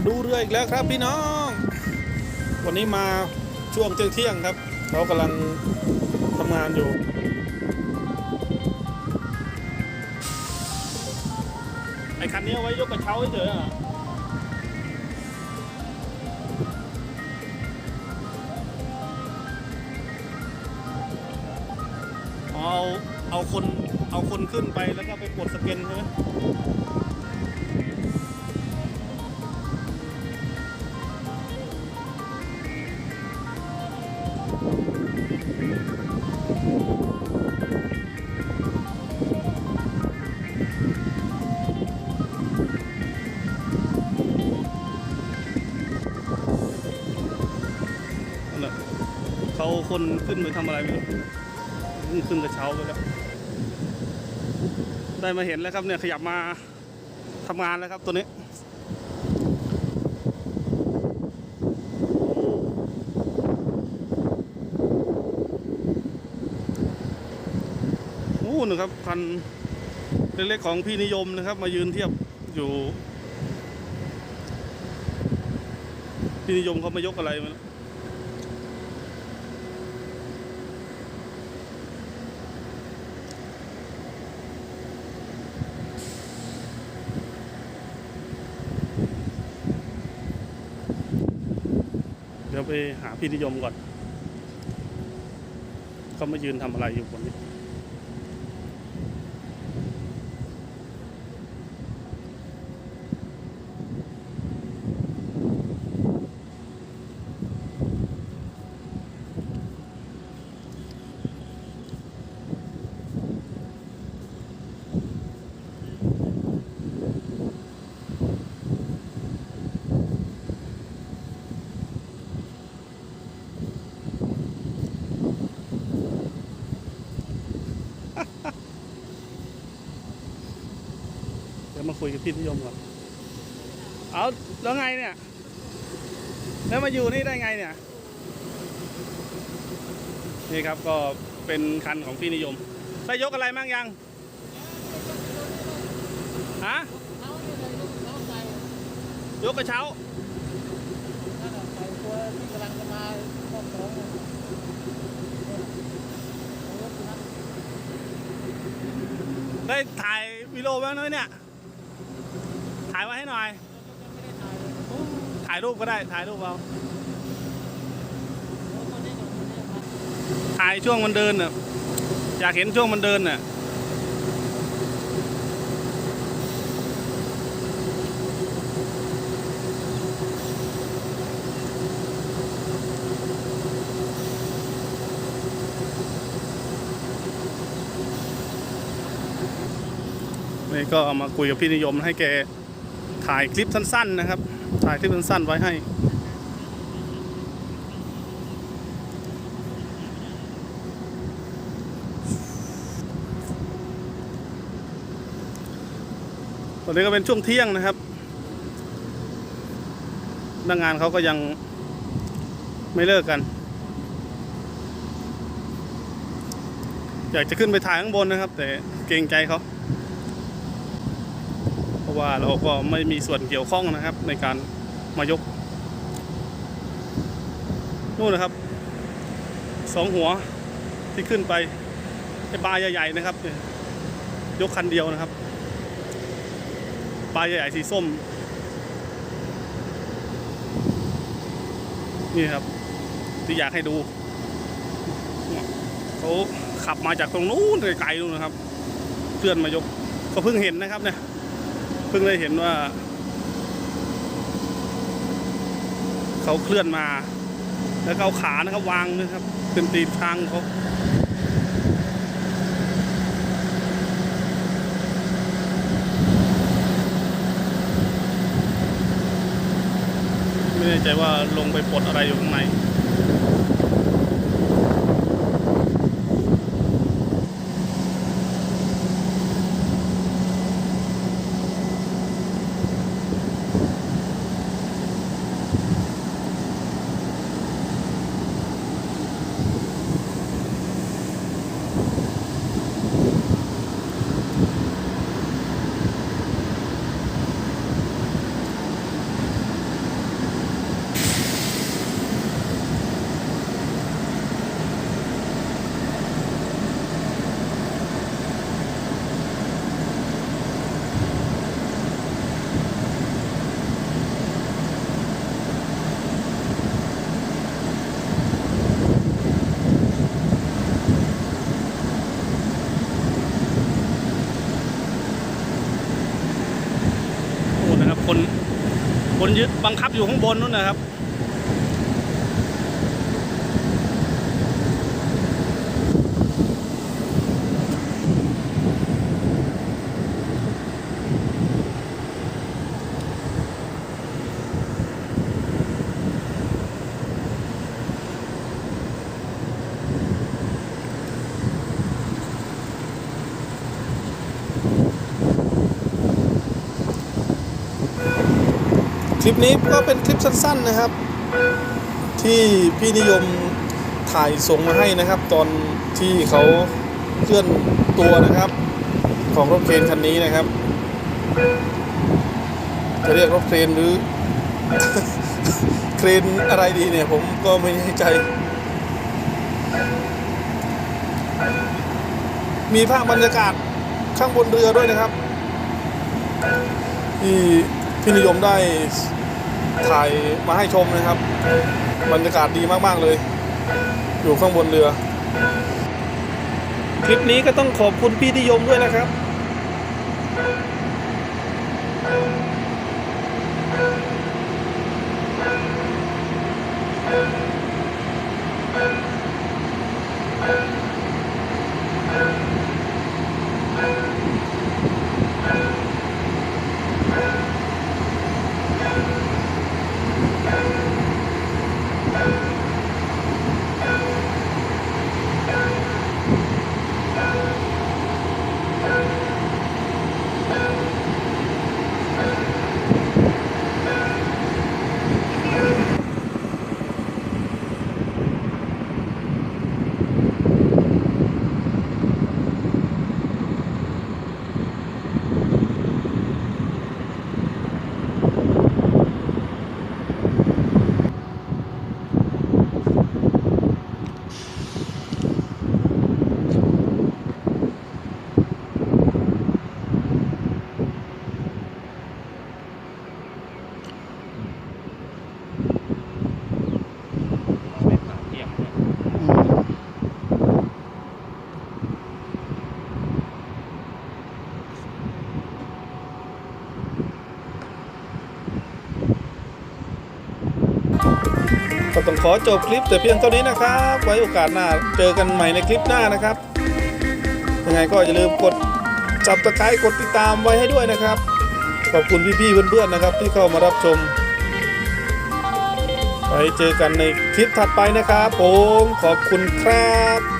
มาดูเรืออีกแล้วครับพี่น้อง วันนี้มาช่วงเที่ยงเที่ยงครับ เขากำลังทำงานอยู่ไอคันนี้เอาไว้ยกกระเช้าเฉยๆอะเอาเอาคนเอาคนขึ้นไปแล้วก็ไปกดสเก็นใช่ไหม เขาคนขึ้นไปทำอะไรไม่รู้ขึ้นขึ้นกระเช้าไปแล้ว ได้มาเห็นแล้วครับเนี่ยขยับมาทำงานแล้วครับตัวนี้โอ้นะครับคันเล็กๆของพี่นิยมนะครับ มายืนเทียบอยู่ พี่นิยมเขามายกอะไรมา ไปหาพี่นิยมก่อนเขามายืนทำอะไรอยู่บนนี้ คุยกับพี่นิยมก่อน เอาแล้วไงเนี่ย แล้วมาอยู่นี่ได้ไงเนี่ย นี่ครับก็เป็นคันของพี่นิยม ได้ยกอะไรมั่งยัง ฮะ ยกกระเช้าได้ถ่ายวิดีโอไว้ไหมเนี่ยายไว้ให้หน่อย ถ่ายรูปก็ได้ ถ่ายรูปเอา ถ่ายช่วงมันเดินน่ะ อยากเห็นช่วงมันเดินน่ะนี่ก็เอามาคุยกับพี่นิยมให้แก ถ่ายคลิปสั้น ๆ นะครับ ถ่ายคลิปสั้น ๆ ไว้ให้ ตอนนี้ก็เป็นช่วงเที่ยงนะครับนักงานเขาก็ยังไม่เลิกกัน อยากจะขึ้นไปถ่ายข้างบนนะครับ แต่เกรงใจเขา ว่าเราก็ไม่มีส่วนเกี่ยวข้องนะครับ ในการมายกนู่นนะครับสองหัวที่ขึ้นไปไอ้ปลาใหญ่ๆนะครับ ยกคันเดียวนะครับปลาใหญ่ๆสีส้ม นี่ครับ ที่อยากให้ดูเนี่ยเขาขับมาจากตรงนู้นไกลๆนู่นนะครับ เคลื่อนมายกก็เพิ่งเห็นนะครับเนี่ย เพิ่งได้เห็นว่า เขาเคลื่อนมา แล้วเอาขานะครับวางนะครับ เป็นตีนทางเขาไม่แน่ใจว่าลงไปปลดอะไรอยู่ข้างใน ยึดบังคับอยู่ข้างบนนู้นนะครับ ลิปนี้ก็เป็นคลิปสั้นๆนะครับ ที่พี่นิยมถ่ายส่งมาให้นะครับ ตอนที่เขาเคลื่อนตัวนะครับ ของรถเครนคันนี้นะครับ จะเรียกรถเครนหรือ เครนอะไรดีเนี่ย ผมก็ไม่แน่ใจ มีภาพบรรยากาศข้างบนเรือด้วยนะครับที่พี่นิยมได้ ถ่ายมาให้ชมนะครับ บรรยากาศดีมากๆเลย อยู่ข้างบนเรือ คลิปนี้ก็ต้องขอบคุณพี่นิยมด้วยนะครับ ก็ต้องขอจบคลิปแต่เพียงเท่านี้นะครับ ไว้โอกาสหน้าเจอกันใหม่ในคลิปหน้านะครับยังไงก็อย่าลืมกดจับตะไคร้กดติดตามไว้ให้ด้วยนะครับ ขอบคุณพี่ๆเพื่อนๆนะครับ ที่เข้ามารับชมไว้เจอกันในคลิปถัดไปนะครับผมขอบคุณครับ